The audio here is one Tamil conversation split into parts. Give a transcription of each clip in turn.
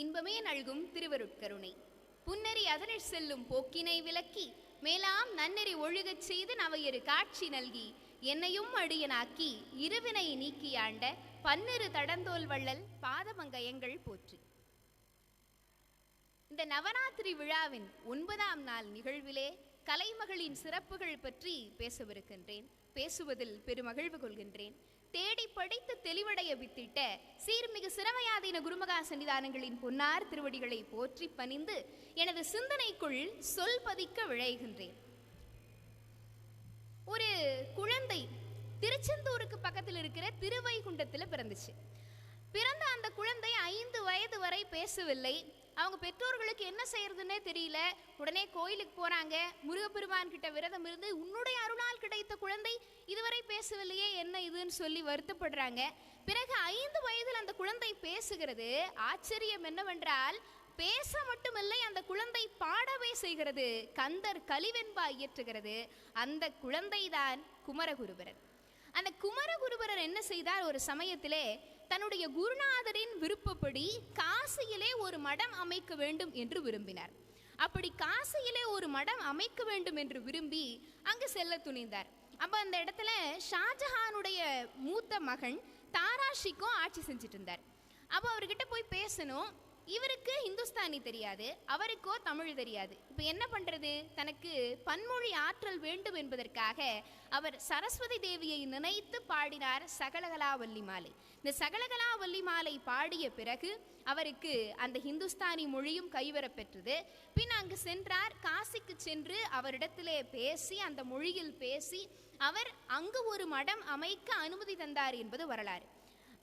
இன்பமே நல்கும் திருவருட்கருணை. புன்னெறி அதனில் செல்லும் போக்கினை விலக்கி மேலாம் நன்னெறி ஒழுகச் செய்து நவையொரு காட்சி நல்கி என்னையும் அடியனாக்கி இருவினை நீக்கியாண்ட பன்னிரு தடந்தோல் வள்ளல் பாதமங்கயங்கள் போற்றி. இந்த நவராத்திரி விழாவின் ஒன்பதாம் நாள் நிகழ்விலே கலைமகளின் சிறப்புகள் பற்றி பேசவிருக்கின்றேன். பேசுவதில் பெருமகிழ்வு கொள்கின்றேன். தேடி படித்து தெளிவடைய வித்திட்ட சீர்மிகு சிரமயாதீன குருமகா சன்னிதானங்களின் பொன்னார் திருவடிகளை போற்றி பணிந்து எனது சிந்தனைக்குள் சொல் பதிக்க விழைகின்றேன். ஒரு குழந்தை திருச்செந்தூருக்கு பக்கத்தில் இருக்கிற திருவைகுண்டத்தில் பிறந்துச்சு. பிறந்த அந்த குழந்தை ஐந்து வயது வரை பேசவில்லை. அவங்க பெற்றோர்களுக்கு என்ன செய்யறதுன்னே தெரியல. உடனே கோயிலுக்கு போறாங்க. முருகப்பெருமான் கிட்ட விரதம் இருந்து உன்னுடைய அருளால் கிடைத்த குழந்தை இதுவரை பேசவில்லையே என்ன இதுன்னு சொல்லி வருத்தப்படுறாங்க. பிறகு ஐந்து வயதில் அந்த குழந்தை பேசுகிறது. ஆச்சரியம் என்னவென்றால் பேச மட்டுமில்லை அந்த குழந்தை பாடவே செய்கிறது. கந்தர் கலிவெண்பா இயற்றுகிறது. அந்த குழந்தைதான் குமரகுருபரன். அந்த குமரகுருபரர் என்ன செய்தார்? ஒரு சமயத்திலே தன்னுடைய குருநாதரின் விருப்பப்படி காசியிலே ஒரு மடம் அமைக்க வேண்டும் என்று விரும்பினார். அப்படி காசியிலே ஒரு மடம் அமைக்க வேண்டும் என்று விரும்பி அங்கு செல்ல துணிந்தார். அப்ப அந்த இடத்துல ஷாஜஹானுடைய மூத்த மகன் தாராஷிக்கும் ஆட்சி செஞ்சுட்டு இருந்தார். அப்போ அவர்கிட்ட போய் பேசணும். இவருக்கு ஹிந்துஸ்தானி தெரியாது அவருக்கோ தமிழ் தெரியாது. இப்போ என்ன பண்றது? தனக்கு பன்மொழி ஆற்றல் வேண்டும் என்பதற்காக அவர் சரஸ்வதி தேவியை நினைத்து பாடினார் சகலகலா வள்ளி மாலை. இந்த சகலகலா வள்ளி மாலை பாடிய பிறகு அவருக்கு அந்த ஹிந்துஸ்தானி மொழியும் கைவரப்பெற்றது பின் அங்கு சென்றார். காசிக்கு சென்று அவரிடத்திலே பேசி அந்த மொழியில் பேசி அவர் அங்கு ஒரு மடம் அமைக்க அனுமதி தந்தார் என்பது வரலாறு.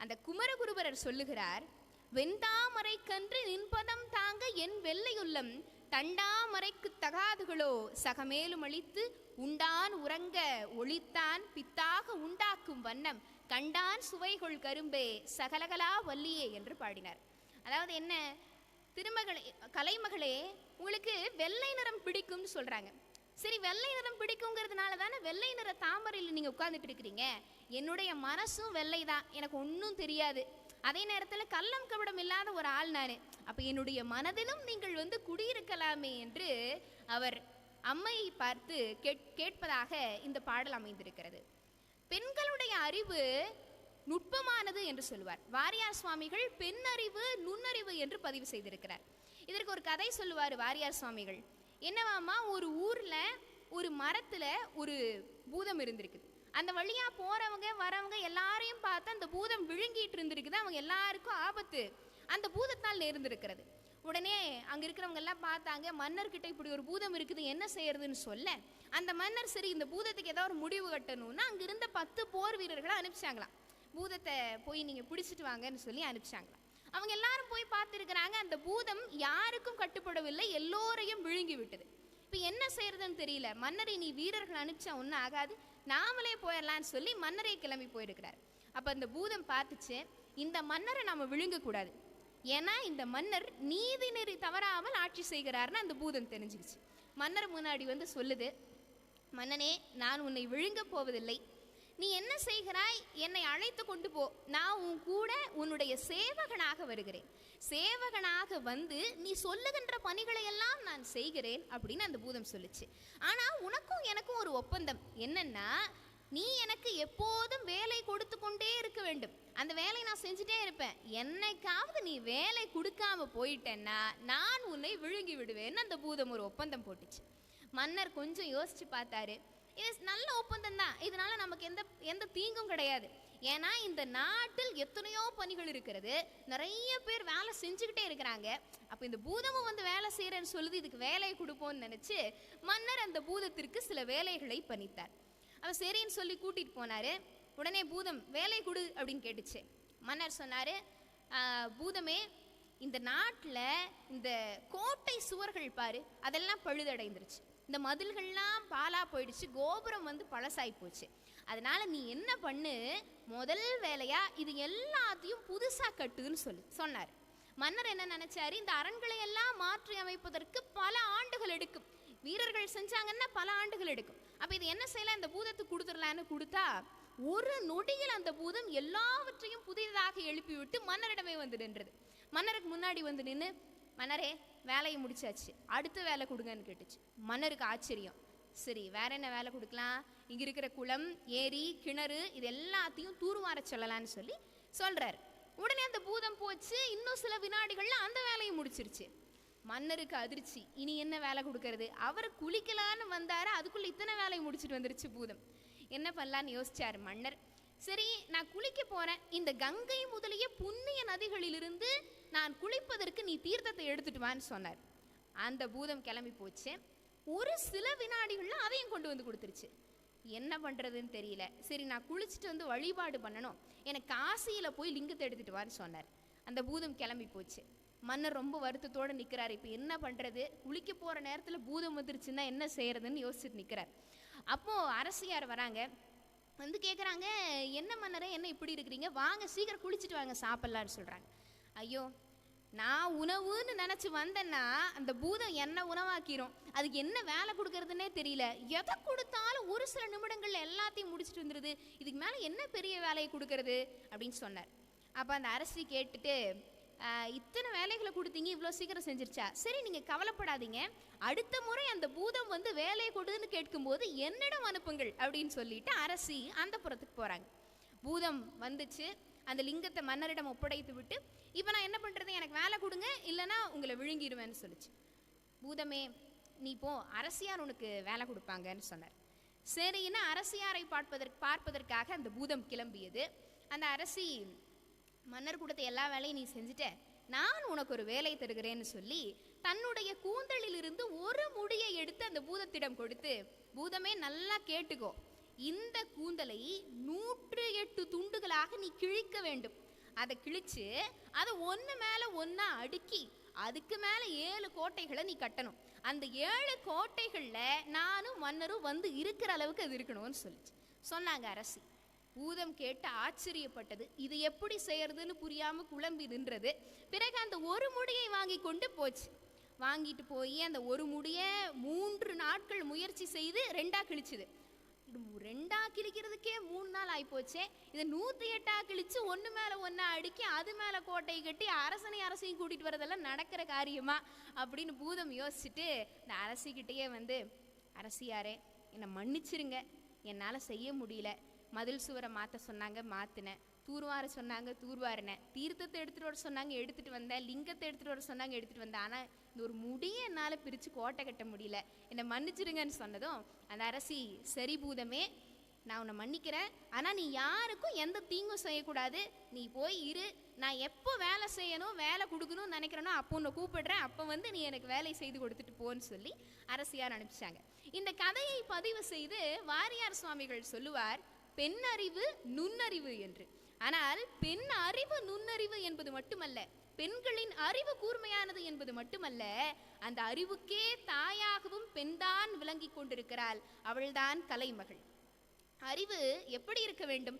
அந்த குமரகுருபரர் சொல்லுகிறார் வெந்தாமரைக்கன்று நின்பதம் தாங்க என் வெள்ளையுள்ளம். தண்டாமரைக்கு தகாதுகளோ? சகமேலும் அழித்து உண்டான் உறங்க ஒளித்தான் பித்தாக உண்டாக்கும் வண்ணம். கண்டான் சுவைகொள் கரும்பே சகலகலா வல்லியே என்று பாடினார். அதாவது என்ன? திருமகளே கலைமகளே உங்களுக்கு வெள்ளை நிறம் பிடிக்கும்னு சொல்கிறாங்க சரி வெள்ளை நிறம் பிடிக்குங்கிறதுனால தானே வெள்ளை நிற தாமரையில் நீங்கள் உட்கார்ந்துட்டு இருக்கிறீங்க? என்னுடைய மனசும் வெள்ளை தான் எனக்கு ஒன்றும் தெரியாது. அதே நேரத்தில் கள்ளம் கபடம் இல்லாத ஒரு ஆள் நான். அப்போ என்னுடைய மனதிலும் நீங்கள் வந்து குடியிருக்கலாமே என்று அவர் அம்மையை பார்த்து கேட் கேட்பதாக இந்த பாடல் அமைந்திருக்கிறது. பெண்களுடைய அறிவு நுட்பமானது என்று சொல்லுவார். வாரியார் சுவாமிகள் பெண் அறிவு நுண்ணறிவு என்று பதிவு செய்திருக்கிறார். இதற்கு ஒரு கதை சொல்லுவார் வாரியார் சுவாமிகள். என்னவாமா ஒரு ஊரில் ஒரு மரத்தில் ஒரு பூதம் இருந்திருக்குது. அந்த வழியாக போகிறவங்க வரவங்க எல்லாரையும் அந்த பூதம் விழுங்கிட்டு இருந்திருக்குது. அவங்க எல்லாருக்கும் ஆபத்து. அந்த பூதத்தால் நேர்ந்திருக்கிறது. உடனே அங்கே இருக்கிறவங்க எல்லாம் பார்த்தாங்க மன்னர்கிட்ட இப்படி ஒரு பூதம் இருக்குது என்ன செய்யறதுன்னு சொல்ல. அந்த மன்னர் சரி இந்த பூதத்துக்கு ஏதாவது ஒரு முடிவு கட்டணும்னா அங்கே இருந்த பத்து போர் வீரர்களை அனுப்பிச்சாங்களாம். பூதத்தை போய் நீங்கள் பிடிச்சிட்டு வாங்கன்னு சொல்லி அனுப்பிச்சாங்களாம். அவங்க எல்லாரும் போய் பார்த்துருக்குறாங்க அந்த பூதம் யாருக்கும் கட்டுப்படவில்லை எல்லோரையும் விழுங்கி விட்டது. இப்போ என்ன செய்யறதுன்னு தெரியல. மன்னரை நீ வீரர்கள் அனுப்பிச்சா ஒன்றும் ஆகாது. நாமளே போயிடலான்னு சொல்லி மன்னரே கிளம்பி போயிருக்கிறார். அப்போ அந்த பூதம் பார்த்துச்சு இந்த மன்னரை நாம் விழுங்கக்கூடாது ஏன்னா இந்த மன்னர் நீதி நெறி தவறாமல் ஆட்சி செய்கிறார்னு அந்த பூதம் தெரிஞ்சுக்கிச்சு மன்னர் முன்னாடி வந்து சொல்லுது மன்னனே நான் உன்னை விழுங்க போவதில்லை. நீ என்ன செய்கிறாய்? என்னை அழைத்து கொண்டு போ. நான் உன் கூட உன்னுடைய சேவகனாக வருகிறேன். சேவகனாக வந்து நீ சொல்லுகின்ற பணிகளை எல்லாம் நான் செய்கிறேன். அப்படின்னு அந்த பூதம் சொல்லுச்சு. ஆனால் உனக்கும் எனக்கும் ஒரு ஒப்பந்தம். என்னன்னா நீ எனக்கு எப்போதும் வேலை கொடுத்து கொண்டே இருக்க வேண்டும். அந்த வேலையை நான் செஞ்சுட்டே இருப்பேன். என்னைக்காவது நீ வேலை கொடுக்காம போயிட்டேன்னா நான் உன்னை விழுங்கி விடுவேன்னு அந்த பூதம் ஒரு ஒப்பந்தம் போட்டுச்சு. மன்னர் கொஞ்சம் யோசிச்சு பார்த்தாரு. இது நல்ல ஒப்பந்தம் தான். இதனால நமக்கு எந்த எந்த தீங்கும் கிடையாது. ஏன்னா இந்த நாட்டில் எத்தனையோ பணிகள் இருக்கிறது. நிறைய பேர் வேலை செஞ்சுக்கிட்டே இருக்கிறாங்க. அப்போ இந்த பூதமும் வந்து வேலை செய்கிறேன்னு சொல்லுது. இதுக்கு வேலையை கொடுப்போம்னு நினச்சி மன்னர் அந்த பூதத்திற்கு சில வேலைகளை பணித்தார். அவர் சரின்னு சொல்லி கூட்டிகிட்டு போனார். உடனே பூதம் வேலை கொடு அப்படின்னு கேட்டுச்சு. மன்னர் சொன்னார் பூதமே இந்த நாட்டில் இந்த கோட்டை சுவர்கள் பாரு அதெல்லாம் பழுதடைந்துருச்சு. இந்த மதில்கள்லாம் பாலாக போயிடுச்சு கோபுரம் வந்து பழசாகி போச்சு. அதனால் நீ என்ன பண்ணு முதல் வேலையாக இது எல்லாத்தையும் புதுசாக கட்டுன்னு சொல்லி சொன்னார். மன்னர் என்ன நினச்சாரு இந்த அரண்களை எல்லாம் மாற்றி அமைப்பதற்கு பல ஆண்டுகள் எடுக்கும். வீரர்கள் செஞ்சாங்கன்னா பல ஆண்டுகள் எடுக்கும். அப்போ இது என்ன செய்யலாம் இந்த பூதத்துக்கு கொடுத்துடலான்னு கொடுத்தா ஒரு நொடியில் அந்த பூதம் எல்லாவற்றையும் புதிதாக எழுப்பிவிட்டு மன்னரிடமே வந்து நின்றது. மன்னருக்கு முன்னாடி வந்து நின்று மன்னரே வேலையை முடிச்சாச்சு. அடுத்த வேலை கொடுங்கன்னு கேட்டுச்சு. மன்னருக்கு ஆச்சரியம். சரி வேற என்ன வேலை கொடுக்கலாம்? இங்கே இருக்கிற குளம் ஏரி கிணறு இது எல்லாத்தையும் தூர்வார சொல்லலான்னு சொல்லி சொல்கிறார் உடனே அந்த பூதம் போச்சு. இன்னும் சில வினாடிகள்ல அந்த வேலையை முடிச்சிருச்சு. மன்னருக்கு அதிர்ச்சி. இனி என்ன வேலை கொடுக்கறது? அவர் குளிக்கலான்னு வந்தார்? அதுக்குள்ள இத்தனை வேலையை முடிச்சிட்டு வந்துருச்சு பூதம். என்ன பண்ணலான்னு யோசிச்சாரு மன்னர். சரி நான் குளிக்க போறேன். இந்த கங்கை முதலிய புண்ணிய நதிகளிலிருந்து நான் குளிப்பதற்கு நீ தீர்த்தத்தை எடுத்துட்டு வான்னு சொன்னார். அந்த பூதம் கிளம்பி போச்சு. ஒரு சில வினாடிகளில் அதையும் கொண்டு வந்து கொடுத்துருச்சு. என்ன பண்ணுறதுன்னு தெரியல. சரி நான் குளிச்சுட்டு வந்து வழிபாடு பண்ணணும். எனக்கு காசியில் போய் லிங்கத்தை எடுத்துட்டு வான்னு சொன்னார். அந்த பூதம் கிளம்பி போச்சு. மன்னர் ரொம்ப வருத்தத்தோடு நிற்கிறார் இப்போ என்ன பண்ணுறது குளிக்க போகிற நேரத்தில் பூதம் வந்துருச்சுன்னா என்ன செய்கிறதுன்னு யோசிச்சுட்டு நிற்கிறார் அப்போது அரசியார் வராங்க. வந்து கேட்குறாங்க என்ன மன்னரே என்ன இப்படி இருக்கிறீங்க? வாங்க சீக்கிரம் குளிச்சுட்டு வாங்க சாப்பிட்லான்னு சொல்கிறாங்க ஐயோ நான் உணவுன்னு நினச்சி வந்தேன்னா அந்த பூதம் என்ன உணவாக்கிரும். அதுக்கு என்ன வேலை கொடுக்கறதுனே தெரியல. எதை கொடுத்தாலும் ஒரு சில நிமிடங்கள்ல எல்லாத்தையும் முடிச்சுட்டு வந்துடுது இதுக்கு மேலே என்ன பெரிய வேலையை கொடுக்கறது? அப்படின்னு சொன்னார். அப்போ அந்த அரசி கேட்டுட்டு இத்தனை வேலைகளை கொடுத்தீங்க இவ்வளோ சீக்கிரம் செஞ்சிருச்சா? சரி நீங்கள் கவலைப்படாதீங்க. அடுத்த முறை அந்த பூதம் வந்து வேலையை கொடுன்னு கேட்கும்போது என்னிடம் அனுப்புங்கள் அப்படின்னு சொல்லிட்டு அரசி அந்த புறத்துக்கு போகிறாங்க பூதம் வந்துச்சு அந்த லிங்கத்தை மன்னரிடம் ஒப்படைத்து விட்டு இப்போ நான் என்ன பண்ணுறது எனக்கு வேலை கொடுங்க இல்லைன்னா உங்களை விழுங்கிடுவேன்னு சொல்லிச்சு. பூதமே நீ போ அரசியார் உனக்கு வேலை கொடுப்பாங்கன்னு சொன்னார். சரின்னு அரசியாரை பார்ப்பதற்கு பார்ப்பதற்காக அந்த பூதம் கிளம்பியது. அந்த அரசி மன்னர் கொடுத்த எல்லா வேலையும் நீ செஞ்சுட்ட. நான் உனக்கு ஒரு வேலை தருகிறேன்னு சொல்லி தன்னுடைய கூந்தலிலிருந்து ஒரு முடியை எடுத்து அந்த பூதத்திடம் கொடுத்து பூதமே நல்லா கேட்டுக்கோ. இந்த கூந்தலை நூற்று எட்டு துண்டுகளாக நீ கிழிக்க வேண்டும். அதை கிழிச்சு அதை ஒன்று மேலே ஒன்றா அடுக்கி அதுக்கு மேலே ஏழு கோட்டைகளை நீ கட்டணும். அந்த ஏழு கோட்டைகளில் நானும் மன்னரும் வந்து இருக்கிற அளவுக்கு அது இருக்கணும்னு சொல்லிச்சு. சொன்னாங்க அரசி. பூதம் கேட்டு ஆச்சரியப்பட்டது. இது எப்படி செய்யறதுன்னு புரியாம குழம்பி நின்றது. பிறகு அந்த ஒரு முடியை வாங்கி கொண்டு போச்சு. வாங்கிட்டு போய் அந்த ஒரு முடியை மூன்று நாட்கள் முயற்சி செய்து ரெண்டா கிழிச்சுது. ரெண்டா கிழிக்கிறதுக்கே மூணு நாள் ஆகிப்போச்சே இதை நூற்றி எட்டா கிழிச்சு ஒன்று மேலே ஒன்றா அடுக்கி அது மேலே கோட்டை கட்டி அரசனை அரசையும் கூட்டிகிட்டு வரதெல்லாம் நடக்கிற காரியமா அப்படின்னு பூதம் யோசிச்சுட்டு இந்த அரசிக்கிட்டேயே வந்து அரசியாரே என்னை மன்னிச்சிருங்க. என்னால் செய்ய முடியல. மதில் சுவரை மாற்ற சொன்னாங்க மாற்றினேன் தூர்வார சொன்னாங்க தூர்வாரினேன் தீர்த்தத்தை எடுத்துகிட்டு வர சொன்னாங்க எடுத்துகிட்டு வந்தேன். லிங்கத்தை எடுத்துகிட்டு வர சொன்னாங்க எடுத்துகிட்டு வந்தேன். ஆனால் இந்த ஒரு முடியை என்னால் பிரித்து கோட்டை கட்ட முடியல. என்னை மன்னிச்சிடுங்கன்னு சொன்னதும் அந்த அரசி சரி பூதமே நான் உன்னை மன்னிக்கிறேன். ஆனால் நீ யாருக்கும் எந்த தீங்கும் செய்யக்கூடாது. நீ போய் இரு. நான் எப்போ வேலை செய்யணும் வேலை கொடுக்கணும்னு நினைக்கிறேனோ அப்போ உன்னை கூப்பிடுறேன். அப்போ வந்து நீ எனக்கு வேலையை செய்து கொடுத்துட்டு போன்னு சொல்லி அரசியார் அனுப்பிச்சாங்க. இந்த கதையை பதிவு செய்து வாரியார் சுவாமிகள் சொல்லுவார் பெண் அறிவு நுண்ணறிவு என்று. ஆனால் பெண் அறிவு நுண்ணறிவு என்பது மட்டுமல்ல பெண்களின் அறிவு கூர்மையானது என்பது மட்டுமல்ல அந்த அறிவுக்கே தாயாகவும் பெண்தான் விளங்கிக் கொண்டிருக்கிறாள். அவள்தான் கலைமகள். அறிவு எப்படி இருக்க வேண்டும்?